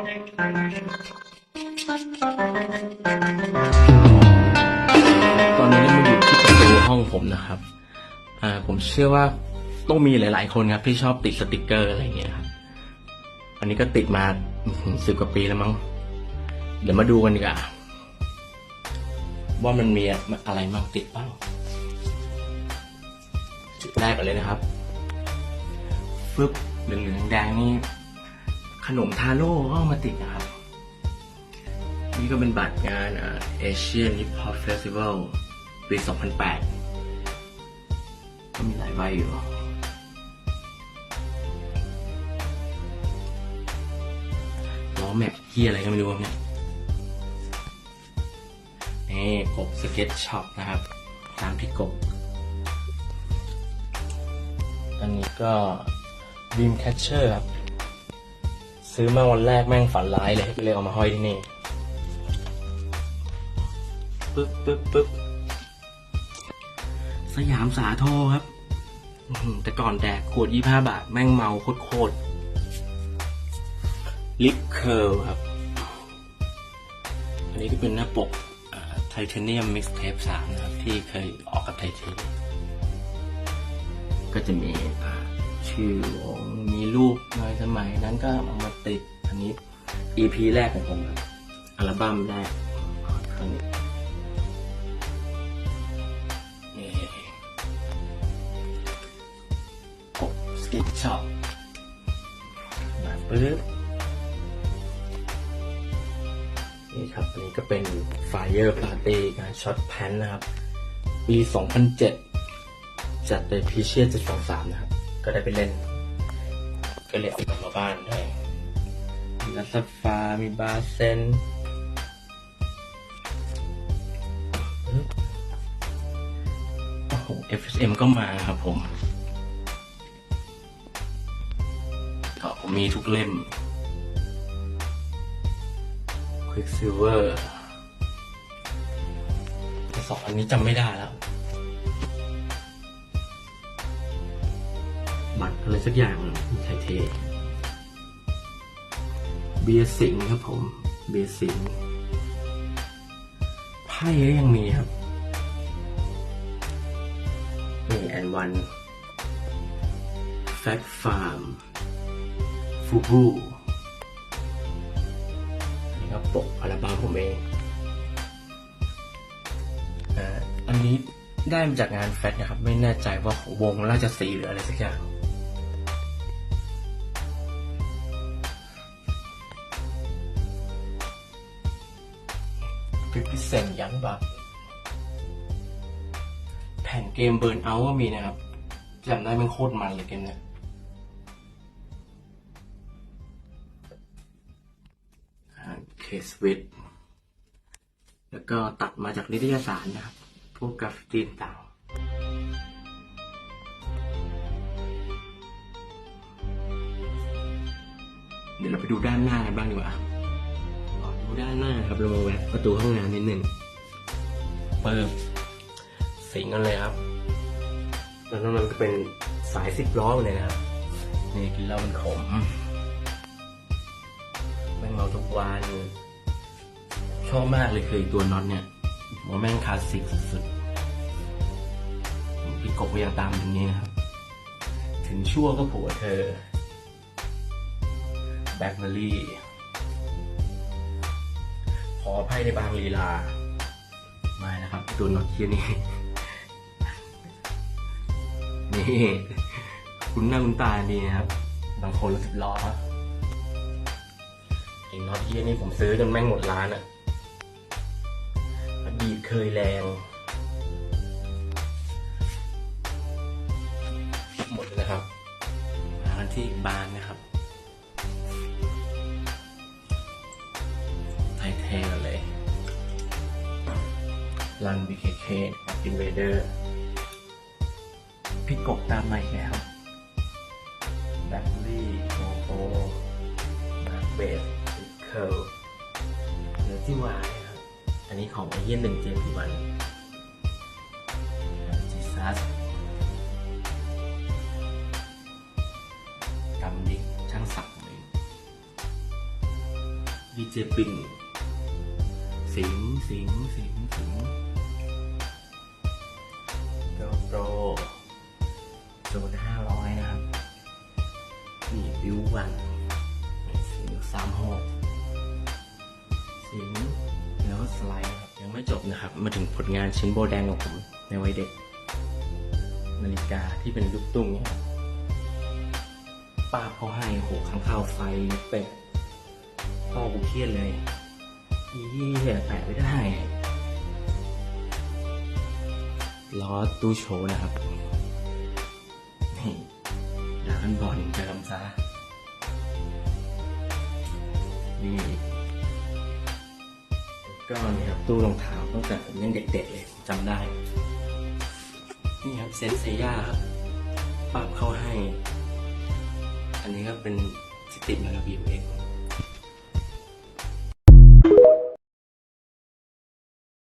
ตอนนี้มาอยู่ที่ประตูห้องผมนะครับ อ่า ผมเชื่อว่าต้องมีหลาย ๆ คนครับ ที่ชอบติดสติกเกอร์อะไรอย่างเงี้ยครับ อันนี้ก็ติดมาสิบกว่าปีแล้วมั้ง เดี๋ยวมาดูกันดีกว่าว่ามันมีอะไรบ้างติดบ้าง จุดแรกก่อนเลยนะครับฟึบเหลืองๆแดงนี่ ขนมทาโร่ก็เอามาติดนะครับ นี่ก็เป็นบัตรงานเอเชียนฮิปฮอปเฟสติวัลปี 2008 ก็มีหลายใบอยู่ล้อแม็กที่อะไรก็ไม่รู้เนี่ยนี่กบสเก็ตช็อปนะครับ ตามพี่กบ อันนี้ก็ Dream Catcher ครับ ซื้อมาวันแรกแม่งฝันร้ายเลยก็เลยเอามาห้อยที่นี่ปึ๊บปึ๊บปึ๊บสยามสาโทครับแต่ก่อนแดกขวดยี่ห้าบาท แม่งเมาโคตรลิปเคิร์ครับ อันนี้ก็เป็นหน้าปกไทเทเนียมมิกซ์เทปสามนะครับ ที่เคยออกกับไทเทนก็จะมีชื่อวงมีรูปในสมัยนั้นก็เอามา ติดอันนี้ EP แรกของผมครับ อัลบั้มแรกครั้งนี้นี่กบสกิทช็อปมาปึ๊บนี่ครับอันนี้ก็เป็น Fire Party งานช็อตแพนนะครับ ปี 2007 จัดโดยพีเชีย723 นะครับ ก็ได้ไปเล่น ก็เลยเอากลับมาบ้านได้ มีรัสฟา มีบาเซนโอ้โห FSM ก็มาครับผมก็ผมมีทุกเล่ม Quicksilver แต่สองอันนี้จำไม่ได้แล้ว บัตรอะไรสักอย่างมีไทยเท เบียร์สิงครับผม เบียร์สิงไพ่ก็ยังมีครับนี่แอนวันแฟกฟาร์มฟูบูนี่ครับปกอัลบั้มผมเองอ่าอันนี้ได้มาจากงานแฟตนะครับ ไม่แน่ใจว่าของวงราชสีหรืออะไรสักอย่าง ฟิฟตี้เซนยันบัตแผ่นเกมเบิร์นเอาก็มีนะครับจำได้มันโคตรมันเลยเกมเนี้ยเคสวิทแล้วก็ตัดมาจากนิตยสารนะครับ พวกกราฟฟิตีต่างเดี๋ยวเราไปดูด้านหน้ากันบ้างดีกว่า ดูด้านหน้าครับเรามาแวะประตูห้องน้ำนิดหนึ่งเปิดสิงกันเลยครับ แล้วนั่นมันก็เป็นสายสิบล้อเลยนะครับนี่กินเหล้ามันขมแม่งเมาทุกวันชอบมากเลยคือไอ้ตัวน็อตเนี่ยผมว่าแม่งคลาสสิกสุดๆพี่กบก็ยังตามแบบนี้นะครับ ถึงชั่วก็ผัวเธอแบ็กเมอรี่ข ออภัยในบางลีลา ไม่นะครับตัวน็อตเคียนี่นี่คุณหน้าคุณตาดีนะครับ บางคนรู้สึกล้อไอ้น็อตเฮียนี่ผมซื้อจนแม่งหมดร้านอะอดีตเคยแรง หมดเลยนะครับมานที่บานนะครับ รัน BKK นะครับ Invader พี่กบตามใหม่แล้วแบตเตอรี่โอโอมาเบสเคิลเนื้อที่วายครับ อันนี้ของไอเยี่ยนหนึ่งเจมส์วันจีซัสกำดิกช่างสักเองดีเจปิงสิงสิงสิงสิง ววันสิงสามหกสิงแล้วก็สไลด์นะครับยังไม่จบนะครับ มาถึงผลงานชิ้นโบแดงของผมในวัยเด็ก นาฬิกาที่เป็นลูกตุ้งเนี่ยครับป้าเขาให้โหข้างข้าวไฟเป็ดพ่อกูเครียดเลยอีเหี้ยแปะไม่ได้ล้อตู้โชว์นะครับนี่ดรากันบอลเจอลำซา ก็นี่ครับตู้รองเท้าตั้งแต่ผมยังเด็กๆเลยจำได้ นี่ครับเซนเซย่าครับปรับเข้าให้ อันนี้ก็เป็นสติมากับบิวเอง